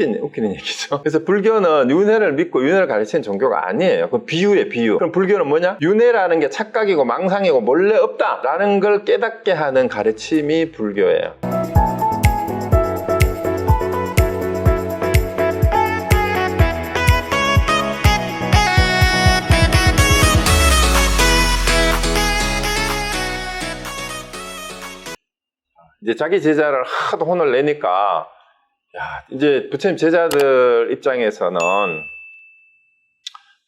웃기는, 얘기죠. 그래서 불교는 윤회를 믿고 윤회를 가르치는 종교가 아니에요. 그 비유에 비유. 그럼 불교는 뭐냐? 윤회라는 게 착각이고 망상이고 몰래 없다라는 걸 깨닫게 하는 가르침이 불교예요. 이제 자기 제자를 하도 혼을 내니까 야, 이제 부처님 제자들 입장에서는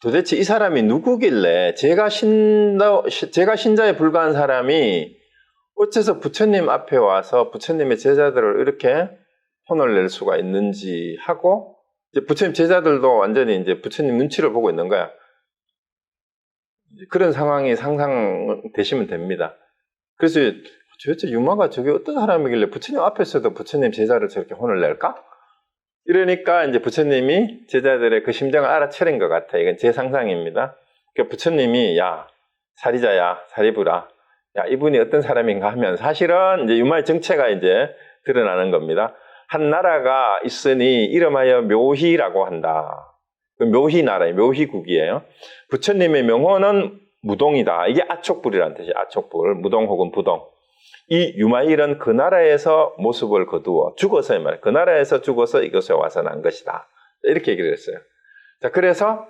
도대체 이 사람이 누구길래 제가 신다, 시- 제가 신자에 불과한 사람이 어째서 부처님 앞에 와서 부처님의 제자들을 이렇게 혼을 낼 수가 있는지 하고 이제 부처님 제자들도 완전히 이제 부처님 눈치를 보고 있는 거야. 그런 상황이 상상되시면 됩니다. 그래서 도대체 유마가 저게 어떤 사람이길래 부처님 앞에서도 부처님 제자를 저렇게 혼을 낼까? 이러니까 이제 부처님이 제자들의 그 심정을 알아차린 것 같아. 이건 제 상상입니다. 그러니까 부처님이 야 사리자야 사리부라 야 이분이 어떤 사람인가 하면 사실은 이제 유마의 정체가 이제 드러나는 겁니다. 한 나라가 있으니 이름하여 묘희라고 한다. 그 묘희 나라의 묘희국이에요. 부처님의 명호는 무동이다. 이게 아촉불이라는 뜻이에요. 아촉불. 무동 혹은 부동. 이 유마일은 그 나라에서 모습을 거두어 죽어서 말이에요. 그 나라에서 죽어서 이곳에 와서 난 것이다. 이렇게 얘기를 했어요. 자, 그래서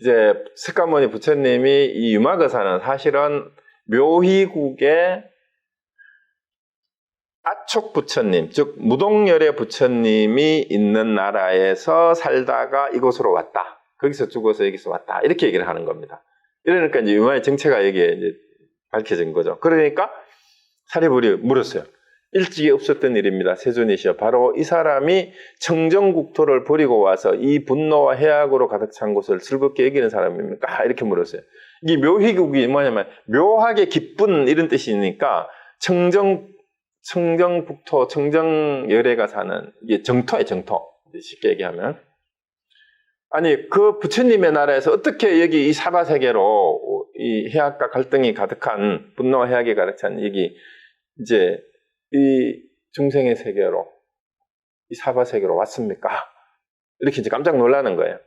이제 석가모니 부처님이 이 유마거사는 사실은 묘희국의 아촉 부처님, 즉 무동열의 부처님이 있는 나라에서 살다가 이곳으로 왔다. 거기서 죽어서 여기서 왔다. 이렇게 얘기를 하는 겁니다. 이러니까 이제 유마의 정체가 여기에 이제 밝혀진 거죠. 그러니까 사리불이 물었어요. 일찍이 없었던 일입니다. 세존이시여. 바로 이 사람이 청정국토를 버리고 와서 이 분노와 해악으로 가득 찬 곳을 즐겁게 여기는 사람입니까? 이렇게 물었어요. 이 묘희국이 뭐냐면 묘하게 기쁜 이런 뜻이니까 청정 청정북토, 청정열애가 사는 이게 정토예요, 정토. 쉽게 얘기하면. 아니 그 부처님의 나라에서 어떻게 여기 이 사바 세계로 이 해악과 갈등이 가득한 분노와 해악이 가득한 여기 이제 이 중생의 세계로 이 사바 세계로 왔습니까? 이렇게 이제 깜짝 놀라는 거예요.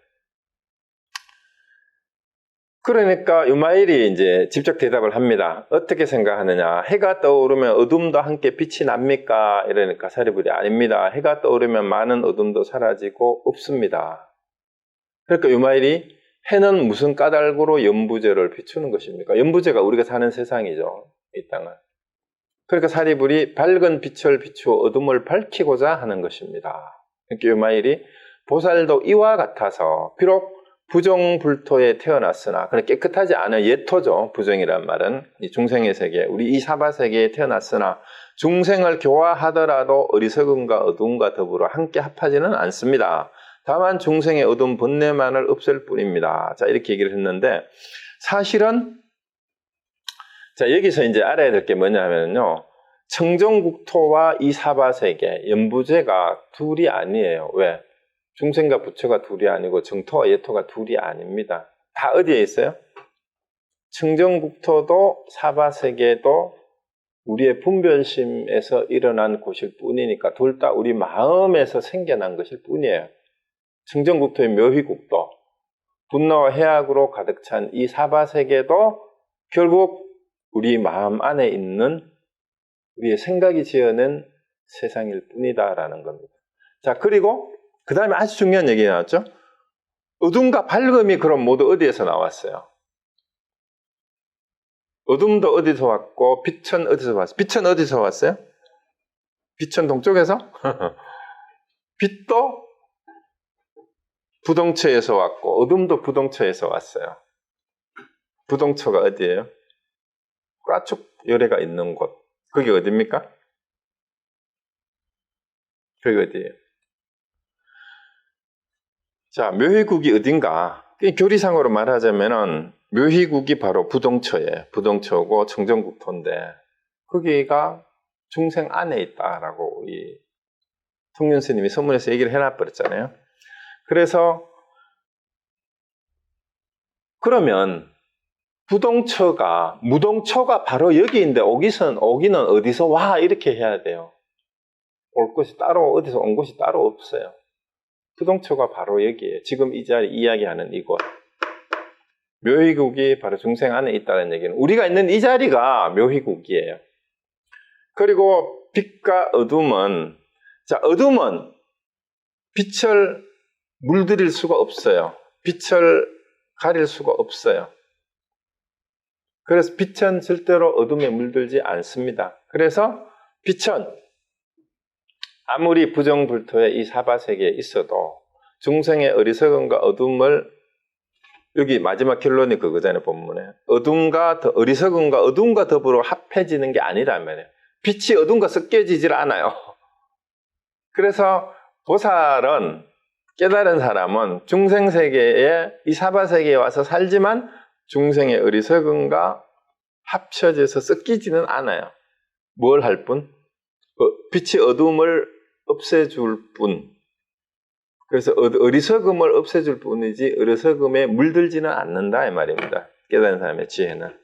그러니까 유마일이 이제 직접 대답을 합니다. 어떻게 생각하느냐? 해가 떠오르면 어둠도 함께 빛이 납니까? 이러니까 사리불이 아닙니다. 해가 떠오르면 많은 어둠도 사라지고 없습니다. 그러니까 유마일이 해는 무슨 까닭으로 연부제를 비추는 것입니까? 연부제가 우리가 사는 세상이죠. 이 땅은. 그러니까 사리불이 밝은 빛을 비추어 어둠을 밝히고자 하는 것입니다. 그러니까 유마일이 보살도 이와 같아서 비록 부정불토에 태어났으나 그래 깨끗하지 않은 예토죠. 부정이란 말은 이 중생의 세계, 우리 이 사바 세계에 태어났으나 중생을 교화하더라도 어리석음과 어둠과 더불어 함께 합하지는 않습니다. 다만 중생의 어두운 번뇌만을 없앨 뿐입니다. 자, 이렇게 얘기를 했는데, 사실은, 자, 여기서 이제 알아야 될 게 뭐냐면요. 청정국토와 이 사바세계, 연부제가 둘이 아니에요. 왜? 중생과 부처가 둘이 아니고 정토와 예토가 둘이 아닙니다. 다 어디에 있어요? 청정국토도 사바세계도 우리의 분별심에서 일어난 곳일 뿐이니까 둘 다 우리 마음에서 생겨난 것일 뿐이에요. 청정국토의 묘희국도 분노와 해악으로 가득 찬 이 사바세계도 결국 우리 마음 안에 있는 우리의 생각이 지어낸 세상일 뿐이다라는 겁니다. 자, 그리고 그 다음에 아주 중요한 얘기 나왔죠? 어둠과 밝음이 그럼 모두 어디에서 나왔어요? 어둠도 어디서 왔고, 빛은 어디서 왔어요? 빛은 어디서 왔어요? 빛은 동쪽에서? 빛도 부동처에서 왔고, 어둠도 부동처에서 왔어요. 부동처가 어디예요? 꽈축 열애가 있는 곳. 그게 어디입니까? 그게 어디예요? 자, 묘희국이 어딘가? 교리상으로 말하자면은 묘희국이 바로 부동처에 부동처고 청정국토인데 거기가 중생 안에 있다라고 우리 통윤 스님이 선문에서 얘기를 해놔버렸잖아요. 그래서 그러면 부동처가 무동처가 바로 여기인데 오기선 오기는 어디서 와 이렇게 해야 돼요. 올 곳이 따로 어디서 온 곳이 따로 없어요. 부동초가 바로 여기에요. 지금 이 자리 이야기하는 이곳. 묘희국이 바로 중생 안에 있다는 얘기는 우리가 있는 이 자리가 묘희국이에요. 그리고 빛과 어둠은 자 어둠은 빛을 물들일 수가 없어요. 빛을 가릴 수가 없어요. 그래서 빛은 절대로 어둠에 물들지 않습니다. 그래서 빛은 아무리 부정불토의 이 사바세계에 있어도 중생의 어리석음과 어둠을 여기 마지막 결론이 그거잖아요, 본문에. 어둠과 더, 어리석음과 어둠과 더불어 합해지는 게 아니라면 빛이 어둠과 섞여지질 않아요. 그래서 보살은 깨달은 사람은 중생세계에 이 사바세계에 와서 살지만 중생의 어리석음과 합쳐져서 섞이지는 않아요. 뭘 할 뿐? 어, 빛이 어둠을 없애줄 뿐. 그래서 어리석음을 없애줄 뿐이지 어리석음에 물들지는 않는다 이 말입니다. 깨달은 사람의 지혜는.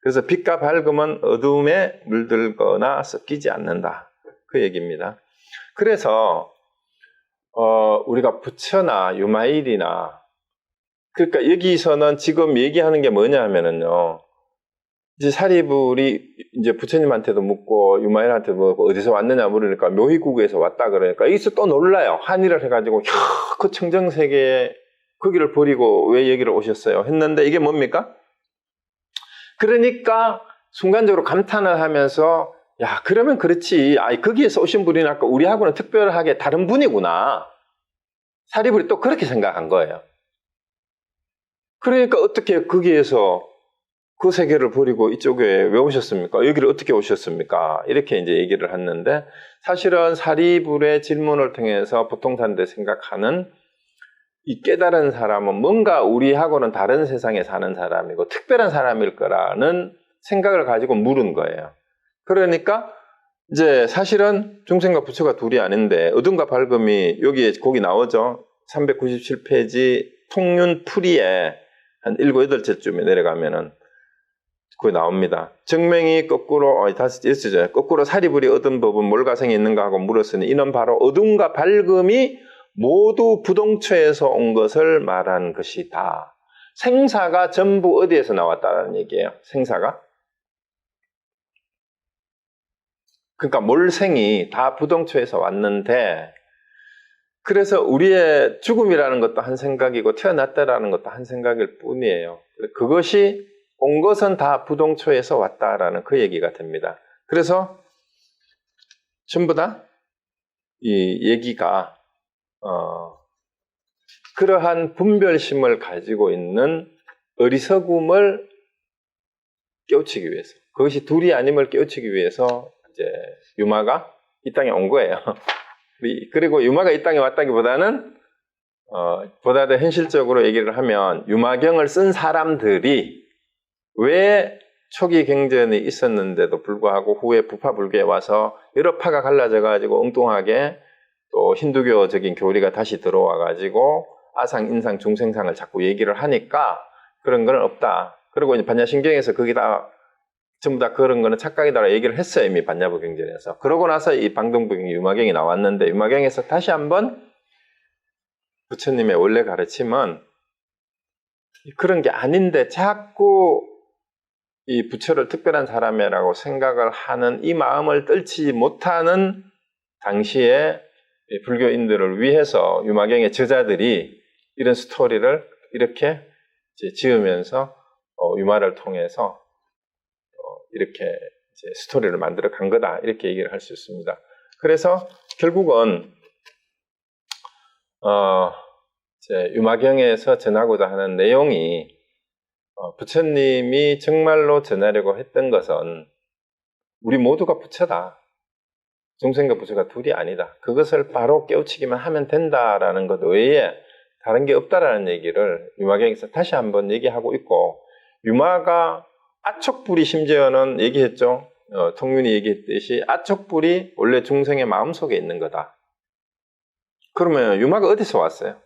그래서 빛과 밝음은 어둠에 물들거나 섞이지 않는다. 그 얘기입니다. 그래서 어, 우리가 부처나 유마일이나 그러니까 여기서는 지금 얘기하는 게 뭐냐 하면은요. 이제 사리불이 이제 부처님한테도 묻고 유마일한테 뭐 어디서 왔느냐 물으니까 묘희국에서 왔다 그러니까 여기서 또 놀라요. 한일을 해가지고 그 청정 세계에 거기를 버리고 왜 여기를 오셨어요? 했는데 이게 뭡니까? 그러니까 순간적으로 감탄을 하면서 야 그러면 그렇지. 아 거기에서 오신 분이 아까 우리하고는 특별하게 다른 분이구나. 사리불이 또 그렇게 생각한 거예요. 그러니까 어떻게 거기에서 그 세계를 버리고 이쪽에 왜 오셨습니까? 여기를 어떻게 오셨습니까? 이렇게 이제 얘기를 했는데 사실은 사리불의 질문을 통해서 보통 사람들이 생각하는 이 깨달은 사람은 뭔가 우리하고는 다른 세상에 사는 사람이고 특별한 사람일 거라는 생각을 가지고 물은 거예요. 그러니까 이제 사실은 중생과 부처가 둘이 아닌데 어둠과 밝음이 여기에 거기 나오죠. 397페이지 통륜 풀이에 한 7, 8채쯤에 내려가면은 그게 나옵니다. 정명이 거꾸로 어, 다시 쓰죠. 거꾸로 사리불이 얻은 법은 몰가생이 있는가 하고 물었으니 이는 바로 어둠과 밝음이 모두 부동처에서 온 것을 말한 것이다. 생사가 전부 어디에서 나왔다는 얘기예요. 생사가 그러니까 몰생이 다 부동처에서 왔는데 그래서 우리의 죽음이라는 것도 한 생각이고 태어났다라는 것도 한 생각일 뿐이에요. 그것이 온 것은 다 부동초에서 왔다라는 그 얘기가 됩니다. 그래서 전부 다 이 얘기가 어, 그러한 분별심을 가지고 있는 어리석음을 깨우치기 위해서 그것이 둘이 아님을 깨우치기 위해서 이제 유마가 이 땅에 온 거예요. 그리고 유마가 이 땅에 왔다기보다는 어, 보다 더 현실적으로 얘기를 하면 유마경을 쓴 사람들이 왜 초기 경전이 있었는데도 불구하고 후에 부파불교에 와서 여러 파가 갈라져 가지고 엉뚱하게 또 힌두교적인 교리가 다시 들어와 가지고 아상, 인상, 중생상을 자꾸 얘기를 하니까 그런 건 없다. 그리고 이제 반야신경에서 거기다 전부 다 그런 거는 착각이다라 얘기를 했어요. 이미 반야부 경전에서. 그러고 나서 이 방동부경 유마경이 나왔는데 유마경에서 다시 한번 부처님의 원래 가르침은 그런 게 아닌데 자꾸 이 부처를 특별한 사람이라고 생각을 하는 이 마음을 떨치지 못하는 당시에 불교인들을 위해서 유마경의 저자들이 이런 스토리를 이렇게 지으면서 어, 유마를 통해서 어, 이렇게 스토리를 만들어 간 거다 이렇게 얘기를 할 수 있습니다. 그래서 결국은 어, 유마경에서 전하고자 하는 내용이 어, 부처님이 정말로 전하려고 했던 것은 우리 모두가 부처다. 중생과 부처가 둘이 아니다. 그것을 바로 깨우치기만 하면 된다라는 것 외에 다른 게 없다라는 얘기를 유마경에서 다시 한번 얘기하고 있고 유마가 아촉불이 심지어는 얘기했죠. 어, 통윤이 얘기했듯이 아촉불이 원래 중생의 마음속에 있는 거다. 그러면 유마가 어디서 왔어요?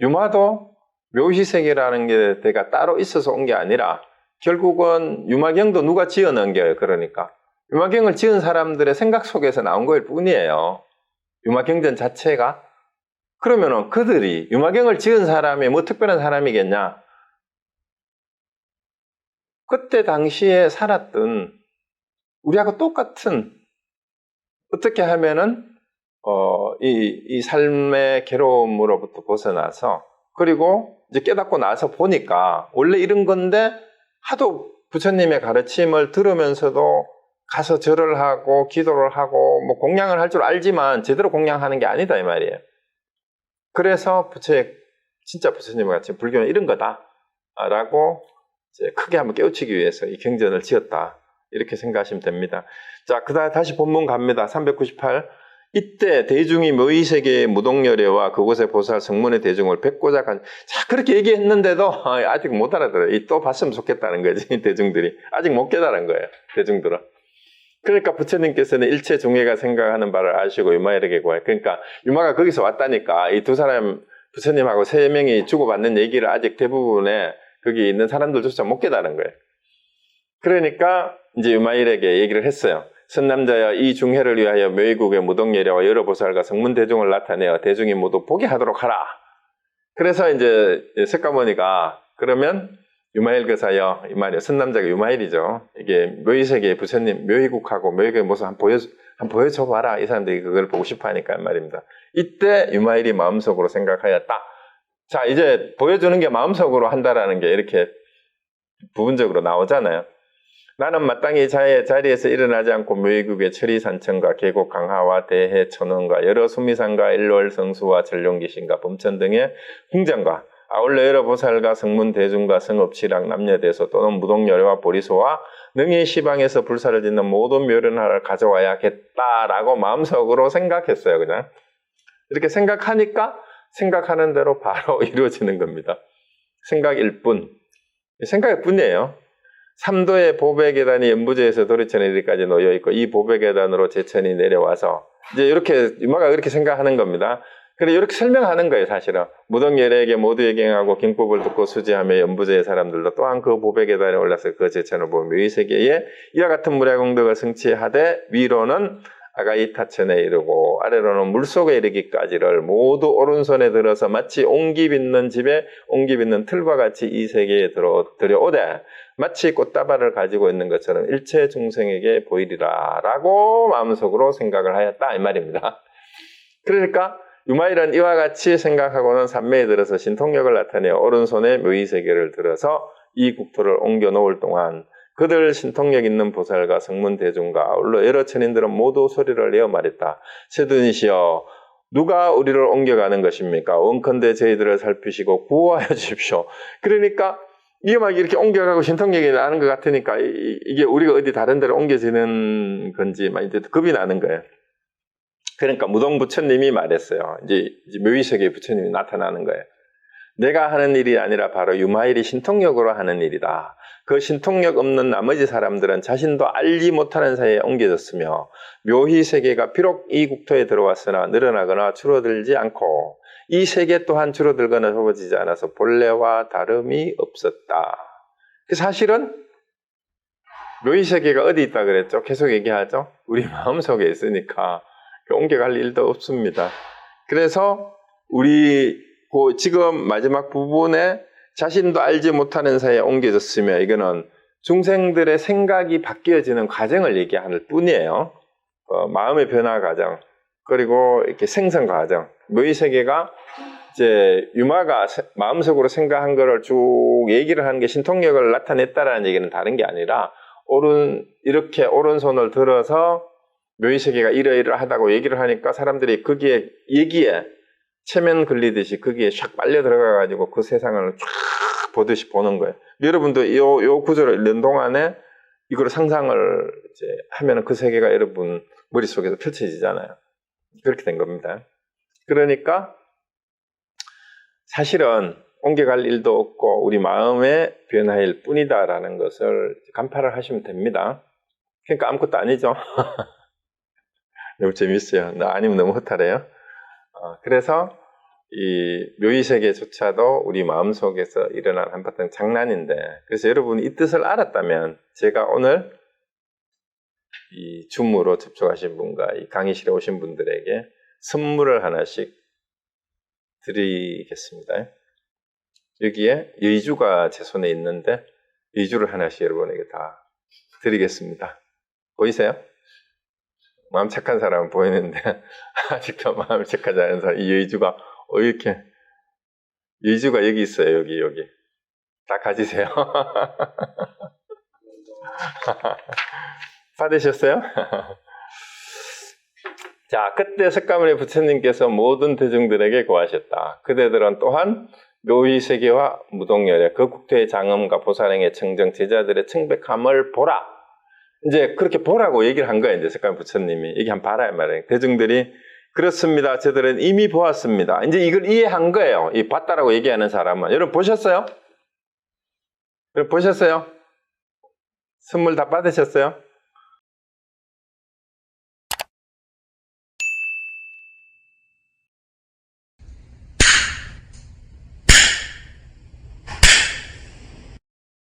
유마도 묘시색이라는 게 내가 따로 있어서 온 게 아니라 결국은 유마경도 누가 지어놓은 게 그러니까 유마경을 지은 사람들의 생각 속에서 나온 거일 뿐이에요. 유마경전 자체가 그러면은 그들이 유마경을 지은 사람이 뭐 특별한 사람이겠냐? 그때 당시에 살았던 우리하고 똑같은 어떻게 하면은 어, 이, 이 삶의 괴로움으로부터 벗어나서 그리고 이제 깨닫고 나서 보니까 원래 이런 건데 하도 부처님의 가르침을 들으면서도 가서 절을 하고 기도를 하고 뭐 공양을 할 줄 알지만 제대로 공양하는 게 아니다 이 말이에요. 그래서 부처의 진짜 부처님과 같이 불교는 이런 거다라고 크게 한번 깨우치기 위해서 이 경전을 지었다 이렇게 생각하시면 됩니다. 자, 그 다음 다시 본문 갑니다. 398. 이때 대중이 묘의세계의 무동열애와 그곳의 보살 성문의 대중을 뵙고자 간, 자, 그렇게 얘기했는데도 아직 못 알아들어요. 이또 봤으면 좋겠다는 거지, 대중들이. 아직 못 깨달은 거예요, 대중들은. 그러니까 부처님께서는 일체 중해가 생각하는 바를 아시고 유마에게 구하여. 그러니까 유마가 거기서 왔다니까 이 두 사람, 부처님하고 세 명이 주고받는 얘기를 아직 대부분의 거기 있는 사람들조차 못 깨달은 거예요. 그러니까 이제 유마일에게 얘기를 했어요. 선남자여 이 중해를 위하여 묘의국의 무동예려와 여러 보살과 성문 대중을 나타내어 대중이 모두 보게 하도록 하라. 그래서 이제 석가모니가 그러면 유마일 그사여 이 말이요 선남자가 유마일이죠. 이게 묘의세계 부처님 묘의국하고 묘의국의 모습 한 보여 한 보여줘 봐라. 이 사람들이 그걸 보고 싶어하니까 말입니다. 이때 유마일이 마음속으로 생각하였다. 자 이제 보여주는 게 마음속으로 한다라는 게 이렇게 부분적으로 나오잖아요. 나는 마땅히 자의 자리에서 일어나지 않고 묘의국의 철이산천과 계곡 강하와 대해 천원과 여러 수미산과 일월 성수와 전룡기신과 범천 등의 궁전과 아울러 여러 보살과 성문 대중과 성업치락 남녀대소 또는 무동열애와 보리소와 능히 시방에서 불사를 짓는 모든 묘련하를 가져와야겠다라고 마음속으로 생각했어요 그냥 이렇게 생각하니까 생각하는 대로 바로 이루어지는 겁니다 생각일 뿐 생각일 뿐이에요 삼도의 보배 계단이 연부제에서 도리천 이리까지 놓여 있고 이 보배 계단으로 제천이 내려와서 이제 이렇게 유마가 그렇게 생각하는 겁니다. 그래 이렇게 설명하는 거예요, 사실은. 무덕열에게 모두 예경하고 경법을 듣고 수지하며 연부제의 사람들도 또한 그 보배 계단에 올라서 그 제천을 보며 이 세계에 이와 같은 무량공덕을 성취하되 위로는 아가이타천에 이르고 아래로는 물속에 이르기까지를 모두 오른손에 들어서 마치 옹기 빚는 집에 옹기 빚는 틀과 같이 이 세계에 들어 들여오되 마치 꽃다발을 가지고 있는 것처럼 일체 중생에게 보이리라 라고 마음속으로 생각을 하였다 이 말입니다. 그러니까 유마일은 이와 같이 생각하고는 산매에 들어서 신통력을 나타내어 오른손에 묘의 세계를 들어서 이 국토를 옮겨 놓을 동안 그들 신통력 있는 보살과 성문 대중과 아울러 여러 천인들은 모두 소리를 내어 말했다. 세둔이시여 누가 우리를 옮겨가는 것입니까? 원컨대 저희들을 살피시고 구호하여 주십시오. 그러니까 이게 막 이렇게 옮겨가고 신통력이 나는 것 같으니까 이, 게 우리가 어디 다른 데로 옮겨지는 건지 막 이제 겁이 나는 거예요. 그러니까 무동 부처님이 말했어요. 이제, 이제 묘의세계 부처님이 나타나는 거예요. 내가 하는 일이 아니라 바로 유마일이 신통력으로 하는 일이다. 그 신통력 없는 나머지 사람들은 자신도 알지 못하는 사이에 옮겨졌으며 묘희 세계가 비록 이 국토에 들어왔으나 늘어나거나 줄어들지 않고 이 세계 또한 줄어들거나 좁아지지 않아서 본래와 다름이 없었다. 그 사실은 묘희 세계가 어디 있다 그랬죠? 계속 얘기하죠? 우리 마음 속에 있으니까 옮겨갈 일도 없습니다. 그래서 우리 그 지금 마지막 부분에 자신도 알지 못하는 사이에 옮겨졌으며 이거는 중생들의 생각이 바뀌어지는 과정을 얘기하는 뿐이에요. 어, 마음의 변화 과정 그리고 이렇게 생성 과정. 묘의 세계가 이제 유마가 마음속으로 생각한 거를 쭉 얘기를 하는 게 신통력을 나타냈다라는 얘기는 다른 게 아니라 오른 이렇게 오른손을 들어서 묘의 세계가 이러이러하다고 얘기를 하니까 사람들이 거기에 얘기에 체면 걸리듯이 거기에 샥 빨려 들어가 가지고 그 세상을 쫙 보듯이 보는 거예요. 여러분도 요, 요 구조를 읽는 동안에 이걸 상상을 이제 하면은 그 세계가 여러분 머릿속에서 펼쳐지잖아요. 그렇게 된 겁니다. 그러니까 사실은 옮겨갈 일도 없고 우리 마음의 변화일 뿐이다라는 것을 간파를 하시면 됩니다. 그러니까 아무것도 아니죠. 너무 재밌어요. 아니면 너무 허탈해요. 어, 그래서 이 묘의세계조차도 우리 마음속에서 일어난 한바탕 장난인데 그래서 여러분이 이 뜻을 알았다면 제가 오늘 이 줌으로 접촉하신 분과 이 강의실에 오신 분들에게 선물을 하나씩 드리겠습니다. 여기에 여의주가 제 손에 있는데 여의주를 하나씩 여러분에게 다 드리겠습니다. 보이세요? 마음 착한 사람은 보이는데 아직도 마음 착하지 않은 사람 이 여의주가 어 이렇게 여의주가 여기 있어요. 여기 여기 다 가지세요. 받으셨어요? 자, 그때 석가모니 부처님께서 모든 대중들에게 고하셨다. 그대들은 또한 묘의 세계와 무동열의 그 국토의 장엄과 보살행의 청정 제자들의 청백함을 보라. 이제 그렇게 보라고 얘기를 한 거예요. 이제 석가모니 부처님이 얘기 한번 봐라 이 말이에요. 대중들이 그렇습니다. 저들은 이미 보았습니다. 이제 이걸 이해한 거예요. 이 봤다라고 얘기하는 사람은 여러분 보셨어요? 여러분 보셨어요? 선물 다 받으셨어요?